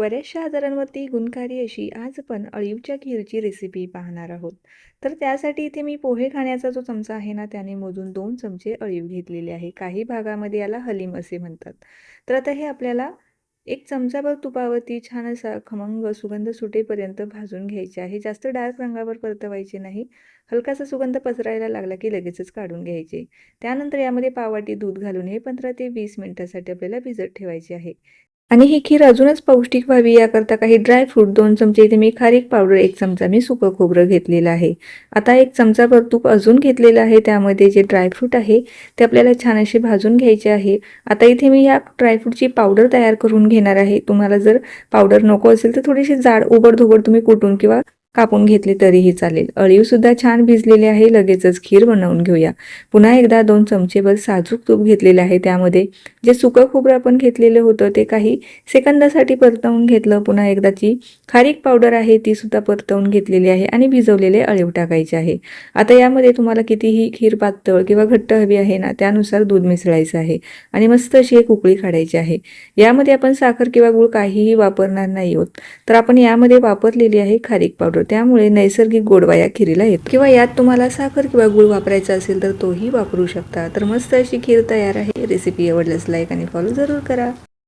बऱ्याचशा आजारांवरती गुणकारी अशी आज आपण अळीवच्या खीरची रेसिपी पाहणार आहोत. तर त्यासाठी इथे मी पोहे खाण्याचा जो चमचा आहे ना त्याने मोजून दोन चमचे अळीव घेतलेले आहे. काही भागामध्ये याला हलीम असे म्हणतात. तर आता हे आपल्याला एक चमचाभर तुपावरती छान असा खमंग सुगंध सुटेपर्यंत भाजून घ्यायचे आहे. जास्त डार्क रंगावर परतवायचे नाही. हलकासा सुगंध पसरायला लागला की लगेचच काढून घ्यायचे. त्यानंतर यामध्ये पावाटी दूध घालून हे पंधरा ते वीस मिनिटासाठी आपल्याला भिजत ठेवायचे आहे. आणि ही खीर अजूनच पौष्टिक व्हावी याकरता काही ड्रायफ्रूट दोन चमचे इथे मी खारीक पावडर एक चमचा मी सुकं खोबरं घेतलेलं आहे. आता एक चमचा तूप अजून घेतलेलं आहे त्यामध्ये जे ड्रायफ्रूट आहे ते आपल्याला छान असे भाजून घ्यायचे आहे. आता इथे मी या ड्रायफ्रूटची पावडर तयार करून घेणार आहे. तुम्हाला जर पावडर नको असेल तर थोडीशी जाड उबड तुम्ही कुटून किंवा कापून घेतले तरीही चालेल. अळीवसुद्धा छान भिजलेले आहे लगेचच खीर बनवून घेऊया. पुन्हा एकदा दोन चमचेभर साजूक तूप घेतलेले आहे त्यामध्ये जे सुकं खोबरं आपण घेतलेलं होतं ते काही सेकंदासाठी परतवून घेतलं. पुन्हा एकदाची खारीक पावडर आहे ती सुद्धा परतवून घेतलेली आहे आणि भिजवलेले अळीव टाकायचे आहे. आता यामध्ये तुम्हाला कितीही खीर पातळ किंवा घट्ट हवी आहे ना त्यानुसार दूध मिसळायचं आहे आणि मस्त अशी एक उकळी काढायची आहे. यामध्ये आपण साखर किंवा गुळ काहीही वापरणार नाही आहोत तर आपण यामध्ये वापरलेली आहे खारीक पावडर. त्यामुळे नैसर्गिक गोडवा या खीरीला येतो. किंवा यात तुम्हाला साखर किंवा गुळ वापरायचा असेल तर तोही वापरू शकता. तर मस्त अशी खीर तयार आहे. रेसिपी आवडल्यास लाईक आणि फॉलो जरूर करा.